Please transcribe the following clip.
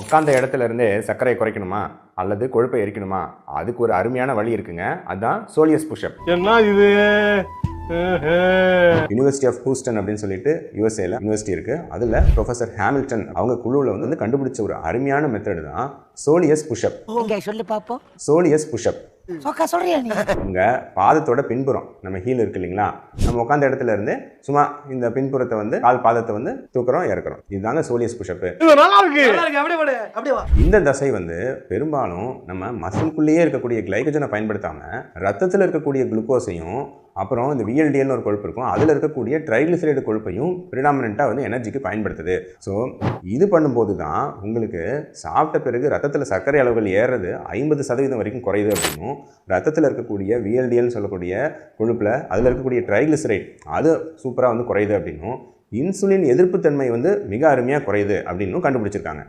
உட்காந்த இடத்துல இருந்தே சர்க்கரையை குறைக்கணுமா? அல்லது கொழுப்பை எரிக்கணுமா? அதுக்கு ஒரு அருமையான வழி இருக்குங்க. அதுதான் சோலியஸ் புஷ்அப். என்ன இது? யுனிவர்சிட்டி ஆஃப் ஹூஸ்டன் அப்படின்னு சொல்லிட்டு யூஎஸ்ஏல யூனிவர்சிட்டி இருக்கு. அதுல ப்ரொஃபசர் ஹாமில்டன் அவங்க குழுவில் வந்து கண்டுபிடிச்ச ஒரு அருமையான மெத்தட் தான் சோலியஸ் புஷ்அப். சொல்லு பாப்போம். Soleus push up. சொக்கா சொல்றியா நீ? உங்க பாதத்தோட பின்புறம் நம்ம ஹீல் இருக்கு இல்லைங்களா? நம்ம உட்காந்த இடத்துல இருந்து சும்மா இந்த பின்புறத்தை வந்து கால் பாதத்தை வந்து தூக்குறோம் இறக்குறோம். இதுதாங்க சோலியஸ் புஷ்அப் இது நல்லா இருக்கு. அப்படியே போடு. அப்படியே வா. இந்த தசை வந்து பெரும்பாலும் நம்ம மசில்குள்ளேயே இருக்கக்கூடிய கிளைகஜனை பயன்படுத்தாம ரத்தத்தில் இருக்கக்கூடிய குளுக்கோஸையும் அப்புறம் இந்த விஎல்டிஎல்னு ஒரு கொழுப்பு இருக்கும் அதில் இருக்கக்கூடிய ட்ரைகிளிசரைடு கொழுப்பையும் ப்ரிடாமினண்ட்டாக வந்து எனர்ஜிக்கு பயன்படுத்துது. ஸோ இது பண்ணும்போது தான் உங்களுக்கு சாப்பிட்ட பிறகு ரத்தத்தில் சர்க்கரை அளவுகள் ஏறுறது ஐம்பது சதவீதம் வரைக்கும் குறையுது அப்படின்னும் ரத்தத்தில் இருக்கக்கூடிய விஎல்டிஎல்னு சொல்லக்கூடிய கொழுப்பில் அதில் இருக்கக்கூடிய ட்ரைகிளிசரைட் அது சூப்பராக வந்து குறையுது அப்படின்னும் இன்சுலின் எதிர்ப்புத்தன்மை வந்து மிக அருமையாக குறையுது அப்படின்னும் கண்டுபிடிச்சிருக்காங்க.